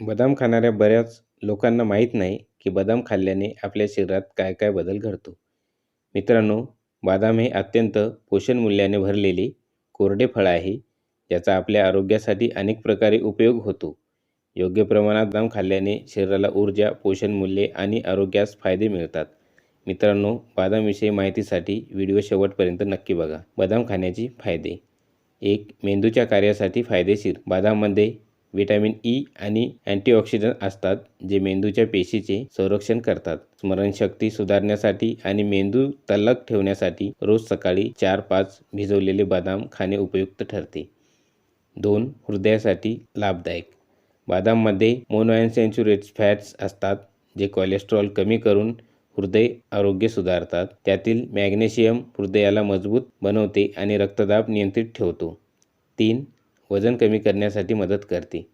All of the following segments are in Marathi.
बदाम खाणाऱ्या बऱ्याच लोकांना माहीत नाही की बदाम खाल्ल्याने आपल्या शरीरात काय काय बदल घडतो. मित्रांनो बदाम हे अत्यंत पोषण मूल्याने भरलेले कोरडे फळ आहे ज्याचा आपल्या आरोग्यासाठी अनेक प्रकारे उपयोग होतो. योग्य प्रमाणात बदाम खाल्ल्याने शरीराला ऊर्जा पोषण मूल्ये आणि आरोग्यास फायदे मिळतात. मित्रांनो बदामविषयी माहितीसाठी व्हिडिओ शेवटपर्यंत नक्की बघा. बदाम खाण्याचे फायदे. एक मेंदूच्या कार्यासाठी फायदेशीर. बदाममध्ये व्हिटॅमिन ई आणि अँटीऑक्सिडंट असतात जे मेंदूच्या पेशीचे संरक्षण करतात. स्मरणशक्ती सुधारण्यासाठी आणि मेंदू तल्लक ठेवण्यासाठी रोज सकाळी चार पाच भिजवलेले बदाम खाणे उपयुक्त ठरते. दोन हृदयासाठी लाभदायक. बदाममध्ये मोनोअनसेन्च्युरेट्स फॅट्स असतात जे कोलेस्ट्रॉल कमी करून हृदय आरोग्य सुधारतात. त्यातील मॅग्नेशियम हृदयाला मजबूत बनवते आणि रक्तदाब नियंत्रित ठेवतो. तीन वजन कमी करण्यासाठी मदत करते.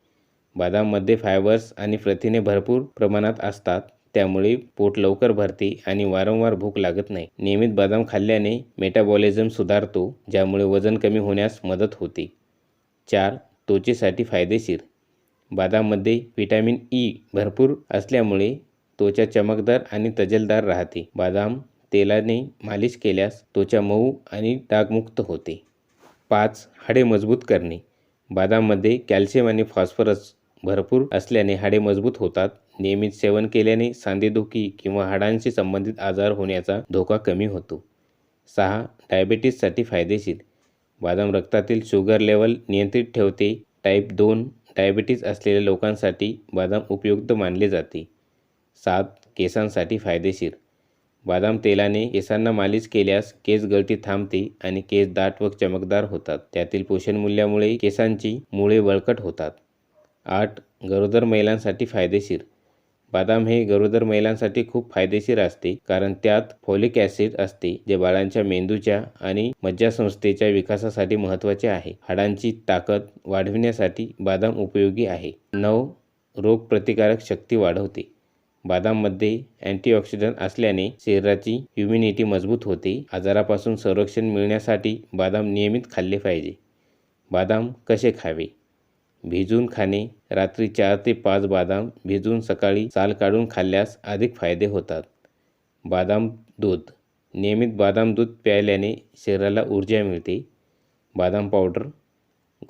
बदाममध्ये फायबर्स आणि प्रथिने भरपूर प्रमाणात असतात त्यामुळे पोट लवकर भरते आणि वारंवार भूक लागत नाही. नियमित बदाम खाल्ल्याने मेटाबॉलिझम सुधारतो ज्यामुळे वजन कमी होण्यास मदत होते. चार त्वचेसाठी फायदेशीर. बदाममध्ये व्हिटॅमिन ई भरपूर असल्यामुळे त्वचा चमकदार आणि तजेलदार राहते. बदाम तेलाने मालिश केल्यास त्वचा मऊ आणि डागमुक्त होते. पाच हाडे मजबूत करणे. बदाममध्ये कॅल्शियम आणि फॉस्फरस भरपूर असल्याने हाडे मजबूत होतात. नियमित सेवन केल्याने सांधेदुखी किंवा हाडांशी संबंधित आजार होण्याचा धोका कमी होतो. सहा डायबेटीससाठी फायदेशीर. बदाम रक्तातील शुगर लेवल नियंत्रित ठेवते. टाईप दोन डायबिटीज असलेल्या लोकांसाठी बदाम उपयुक्त मानले जाते. सात केसांसाठी फायदेशीर. बदाम तेलाने केसांना मालिश केल्यास केस गळती थांबते आणि केस दाट व चमकदार होतात. त्यातील पोषण मूल्यामुळे केसांची मुळे बळकट होतात. आठ गरोदर महिलांसाठी फायदेशीर. बदाम हे गरोदर महिलांसाठी खूप फायदेशीर असते कारण त्यात फॉलिक ॲसिड असते जे बाळांच्या मेंदूच्या आणि मज्जासंस्थेच्या विकासासाठी महत्त्वाचे आहे. हाडांची ताकद वाढविण्यासाठी बदाम उपयोगी आहे. नऊ रोगप्रतिकारक शक्ती वाढवते. बदाममध्ये अँटीऑक्सिडंट असल्याने शरीराची इम्युनिटी मजबूत होते. आजारापासून संरक्षण मिळण्यासाठी बदाम नियमित खाल्ले पाहिजे. बदाम कसे खावे? भिजून खाणे. रात्री चार ते पाच बदाम भिजून सकाळी साल काढून खाल्ल्यास अधिक फायदे होतात. बदाम दूध. नियमित बदाम दूध प्यायल्याने शरीराला ऊर्जा मिळते. बदाम पावडर.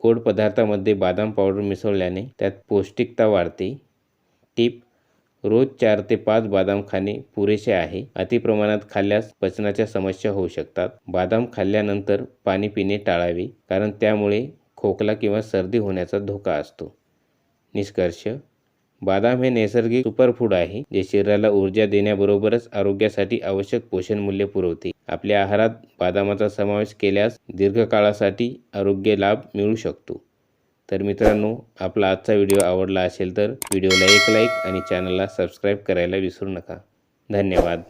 गोड पदार्थामध्ये बदाम पावडर मिसळल्याने त्यात पौष्टिकता वाढते. टीप. रोज चार ते पाच बदाम खाणे पुरेसे आहे. अतिप्रमाणात खाल्ल्यास पचनाच्या समस्या होऊ शकतात. बदाम खाल्ल्यानंतर पाणी पिणे टाळावे कारण त्यामुळे खोकला किंवा सर्दी होण्याचा धोका असतो. निष्कर्ष बदाम हे नैसर्गिक सुपरफूड आहे जे शरीराला ऊर्जा देण्याबरोबरच आरोग्यासाठी आवश्यक पोषण मूल्य पुरवते. आपल्या आहारात बदामाचा समावेश केल्यास दीर्घकाळासाठी आरोग्य लाभ मिळू शकतो. तर मित्रांनो आपला आजचा व्हिडिओ आवडला असेल तर व्हिडिओला एक लाईक आणि चॅनलला सबस्क्राईब करायला विसरू नका. धन्यवाद.